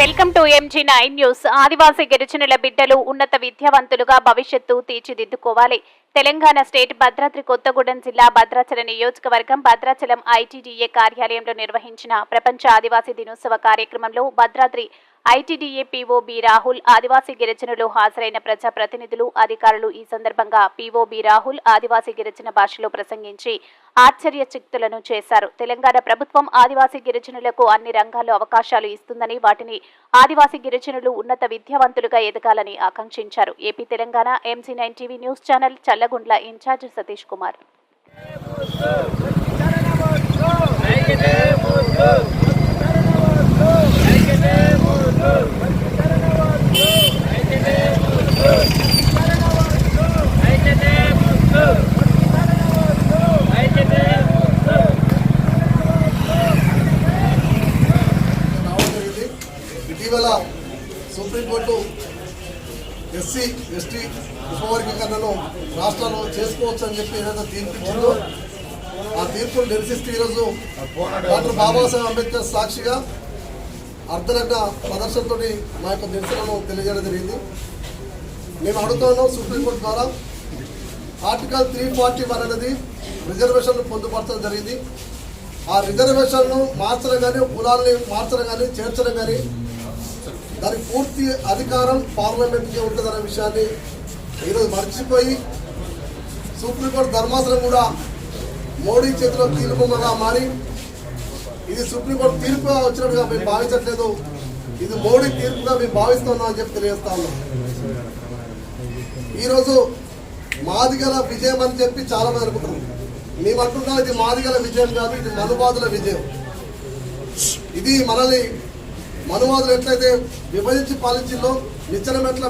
Welcome MG nine news. ఆదివాసీ గిరిజనుల బిడ్డలు ఉన్నత విద్యావంతులుగా భవిష్యత్తు తీర్చిదిద్దుకోవాలి. తెలంగాణ స్టేట్ భద్రాద్రి కొత్తగూడెం జిల్లా భద్రాచల నియోజకవర్గం భద్రాచలం ఐటీడీఏ కార్యాలయంలో నిర్వహించిన ప్రపంచ ఆదివాసీ దినోత్సవ కార్యక్రమంలో భద్రాద్రి ఐటీడీఏ పీఓబి రాహుల్ ఆదివాసీ గిరిజనులు హాజరైన ప్రజా ప్రతినిధులు అధికారులు ఈ సందర్భంగా పిఓబి రాహుల్ ఆదివాసీ గిరిజన భాషలో ప్రసంగించి ఆశ్చర్య చిక్తులను చేశారు. తెలంగాణ ప్రభుత్వం ఆదివాసీ గిరిజనులకు అన్ని రంగాల్లో అవకాశాలు ఇస్తుందని వాటిని ఆదివాసీ గిరిజనులు ఉన్నత విద్యావంతులుగా ఎదగాలని ఆకాంక్షించారు. AP Telangana MC nine TV news channel Challagundla incharge Satish Kumar. Supreme Court SC ST ఉపవర్గీకరణను రాష్ట్రాల్లో చేసుకోవచ్చు అని చెప్పి ఏదైతే తీర్పు ఇచ్చిందో ఆ తీర్పును నిరసిస్తూ ఈరోజు డాక్టర్ బాబాసాహెబ్ అంబేద్కర్ సాక్షిగా అర్ధనగ్న ప్రదర్శనతో మా యొక్క నిరసనను తెలియజేయడం జరిగింది. మేము అడుగుతున్నాం సుప్రీంకోర్టు ద్వారా ఆర్టికల్ త్రీ ఫార్టీ వన్ అనేది రిజర్వేషన్లు పొందుపరచడం జరిగింది. ఆ రిజర్వేషన్ను మార్చడం కానీ కులాల్ని మార్చడం కానీ చేర్చడం కానీ దానికి పూర్తి అధికారం పార్లమెంట్కి ఉంటుందనే విషయాన్ని ఈరోజు మర్చిపోయి సుప్రీంకోర్టు ధర్మాసనం కూడా మోడీ చేతిలో తీర్పుగా మారి ఇది సుప్రీంకోర్టు తీర్పుగా వచ్చినట్టుగా మేము భావించట్లేదు. ఇది మోడీ తీర్పుగా మేము భావిస్తున్నాం అని చెప్పి తెలియజేస్తా ఉన్నాం. ఈరోజు మాదిగల విజయం అని చెప్పి చాలా మంది అనుకుంటున్నాం మేము అంటున్నాం ఇది మాదిగల విజయం కాదు ఇది మనుబాదుల విజయం. ఇది మనల్ని మనువాదులు ఎట్లయితే విభజించి పాలించిందో నిచ్చెన మెట్ల